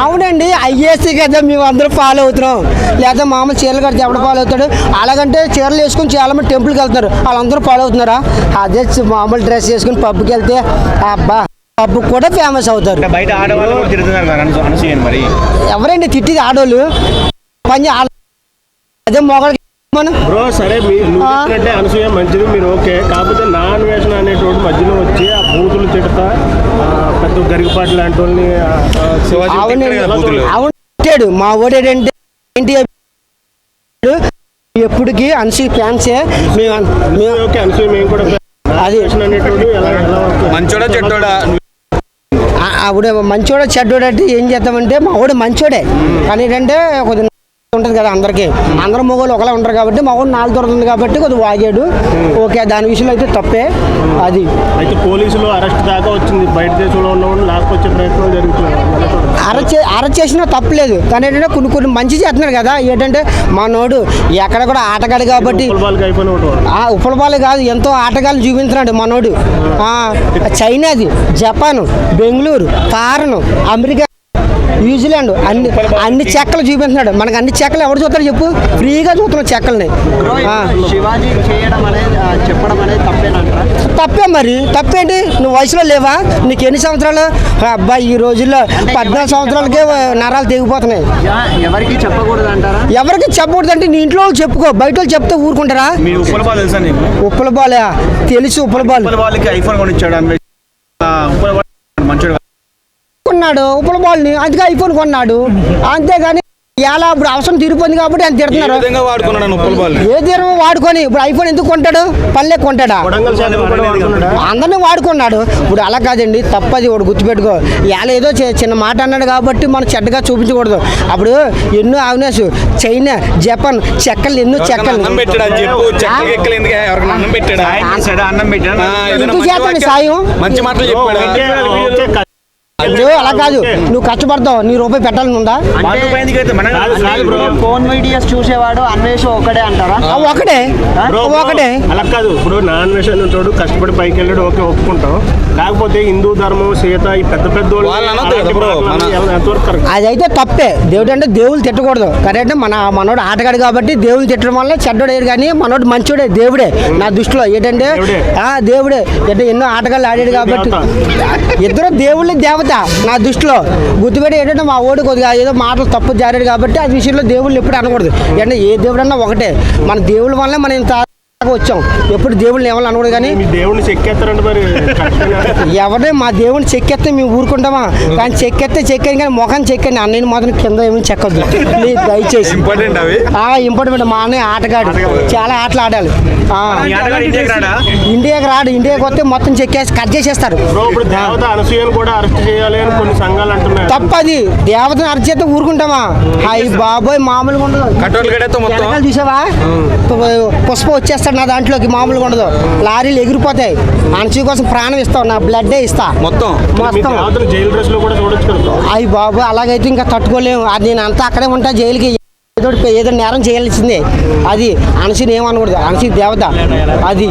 అవునండి ఐఏఎస్సీ కదా మేము అందరూ ఫాలో అవుతున్నాం. లేదా మామూలు చీరలు కడితే ఎవడు ఫాలో అవుతాడు? అలాగంటే చీరలు వేసుకుని చాలా మంది టెంపుల్కి వెళ్తున్నారు. వాళ్ళందరూ ఫాలో అవుతున్నారా? అదే మామూలు డ్రెస్ వేసుకుని పబ్కి వెళ్తే అబ్బా పబ్ కూడా ఫేమస్ అవుతారు. బయట ఆడవాళ్ళు మరి? ఎవరండి తిట్టిది ఆడోళ్ళు? పని ఆడ- అదే మొగలకి మనం బ్రో సరే మీ నువ్వు ఆ. చెప్పినట్టే అనసూయ మంచిది మీరు ఓకే. కాకపోతే నా అన్వేషణ అనేటోడు మధ్యలో వచ్చి ఆ బూతులు తిడతా గరికపాటి లాంటి వాళ్ళని. అవును మా ఓడు ఏంటంటే ఏంటి ఎప్పటికీ అన్సీ ఫ్యాన్సే. మేము అది? మంచోడా చెడ్డోడా? ఆ- ఆవిడ మంచోడే చెడ్డోడు అంటే ఏం చేద్దామంటే మా వాడు మంచోడే. కానీ ఏంటంటే కొద్దిగా ఉంటుంది కదా అందరికి. అందరూ మొగోళ్ళు ఒకలా ఉంటారు కాబట్టి మా వాడు నాలుగు దొరుకుతుంది కాబట్టి కొద్దిగా వాగాడు. ఓకే దాని విషయంలో అయితే తప్పే. అది. అయితే పోలీసులు అరెస్ట్ దాకా వచ్చింది. బయట దేశంలో ఉన్నవాళ్ళు లాక్కొచ్చే ప్రయత్నం జరుగుతుంది. అరెస్ట్ అరెస్ట్ చేసినా తప్పలేదు కానీ ఏంటంటే కొన్ని కొన్ని మంచి చేస్తున్నాడు కదా. ఏంటంటే మా నోడు ఎక్కడ కూడా ఆటగాడు కాబట్టి. ఆ ఉపలబాలే కాదు ఎంతో ఆటగాళ్ళు చూపించినాడు మనోడు. చైనాది Japan Bengaluru foreign America New Zealand అన్ని అన్ని చెక్కలు చూపించినాడు మనకు అన్ని చెక్కలు ఎవరు చూస్తాడు చెప్పు? ఫ్రీగా చూస్తున్నాం చెక్కల్ని. తప్పే మరి. తప్పేంటి? నువ్వు వయసులో లేవా? నీకు ఎన్ని సంవత్సరాలు? అబ్బాయి ఈ రోజుల్లో పద్నాలుగు సంవత్సరాలకే నరాలు తెగిపోతున్నాయి. ఎవరికి చెప్పకూడదు అంటారా? ఎవరికి చెప్పకూడదంటే నీ ఇంట్లో వాళ్ళు చెప్పుకో. బయట వాళ్ళు చెప్తే ఊరుకుంటారా? మీ ఉప్పల బాల్ తెలుసా నీకు? ఉప్పల బాలే? ఐఫోన్ కొనిచ్చాడు అన్వేష్ ఆ, ఉప్పల బాల్ మంచోడు కాదు. కొన్నాడు ఉప్పల బాల్ని అందుకే ఐఫోన్ కొన్నాడు. అంతేగాని ఎలా ఇప్పుడు అవసరం తీరిపోయింది కాబట్టి ఆయన తిడుతున్నారు. ఏ తీరం వాడుకొని ఇప్పుడు ఐఫోన్ ఎందుకు కొంటాడు? పల్లె కొంటాడా? అందరినీ వాడుకున్నాడు. ఇప్పుడు అలా కాదండి తప్పది ఒకటి గుర్తుపెట్టుకో. ఇలా ఏదో చి- చిన్న మాట అన్నాడు కాబట్టి మనం చెడ్డగా చూపించకూడదు. అప్పుడు ఎన్నో అవినాష్ చైనా జపాన్ చెక్కలు ఎన్నో చెక్కలు. ఎందుకు? సాయం చేస్తాడు? మంచి మాటలు చెప్పాడు? ఇప్పుడు అలా కాదు. నువ్వు కష్టపడతావు. నీ రూపాయి పెట్టాలని ఉందా? వాళ్ళ రూపాయి ఎందుకు అయితే మన కాదు, కాదు బ్రో. ఫోన్ వీడియోస్ చూసేవాడు అన్వేష ఒకడే అంటారా? ఆ ఒకటే. ఒకటే. అలా కాదు. ఇప్పుడు నాన్ వేషన్ ఉంటాడు కష్టపడి పైకి వెళ్ళాడు ఓకే ఒప్పుకుంటాం. కాకపోతే హిందూ ధర్మం సీత ఈ పెద్ద పెద్ద అదైతే తప్పే. దేవుడు అంటే దేవుళ్ళు తిట్టకూడదు. కరెక్ట్ మన మనోడు ఆటగాడు కాబట్టి దేవుళ్ళు తిట్టడం వల్ల చెడ్డోడు కానీ మనోడు మంచోడే దేవుడే. నా దృష్టిలో ఏంటంటే దేవుడే. ఆ దేవుడే. అంటే ఎన్నో ఆటగాళ్ళు ఆడాడు కాబట్టి ఇద్దరు దేవుళ్ళే దేవత నా దృష్టిలో గుర్తుపెట్టి ఏంటంటే మా ఓడి కొద్దిగా ఏదో మాటలు తప్పు జారాడు కాబట్టి ఆ విషయంలో దేవుళ్ళు ఎప్పుడు అనకూడదు. అంటే ఏ దేవుడన్నా ఒకటే. మన దేవుళ్ళ వల్లే మనం ఇంత వచ్చాం. ఎప్పుడు దేవుళ్ళని ఎవరు అనకూడదు కానీ మీ దేవుడిని చెక్కేస్తారంటే మరి? ఎవడే మా దేవుని చెక్కెత్తే మేము ఊరుకుంటామా? కానీ చెక్కెత్తే చెక్కాను కానీ ముఖం చెక్కండి. అన్నయ్య మాత్రం కింద ఏమి చెక్కద్దు. ప్లీజ్ దయచేసి. ఇంపార్టెంట్ అవి? ఆ ఇంపార్టెంట్. మా అన్నయ్య ఆటగాడు. చాలా ఆటలు ఆడాలి. ఇండియాకి రాడా? ఇండియాకి వస్తే మొత్తం చెక్కేసి కట్ చేసేస్తారు. అరెస్ట్ తప్పది. దేవతను అరిచేస్తే ఊరుకుంటామా? హాయ్ బాబోయ్ మామూలుగా ఉండదు. చూసావా? పుష్ప వచ్చేస్తాడు నా దాంట్లోకి మామూలుగా ఉండదు. లారీలు ఎగిరిపోతాయి. అనసూయ కోసం ప్రాణం ఇస్తావు నా బ్లడ్డే ఇస్తా. మొత్తం. మొత్తం. దేవతను జైలు డ్రెస్లో కూడా చూడొచ్చు కదా? బ్రో. అయ్యి బాబు అలాగైతే ఇంకా తట్టుకోలేము. అది నేను అంతా అక్కడే ఉంటా జైలుకి ఏదో ఏదో నేరం చేయాల్సిందే. అది అనసూని ఏమనకూడదు. అనసూయ దేవత. అది.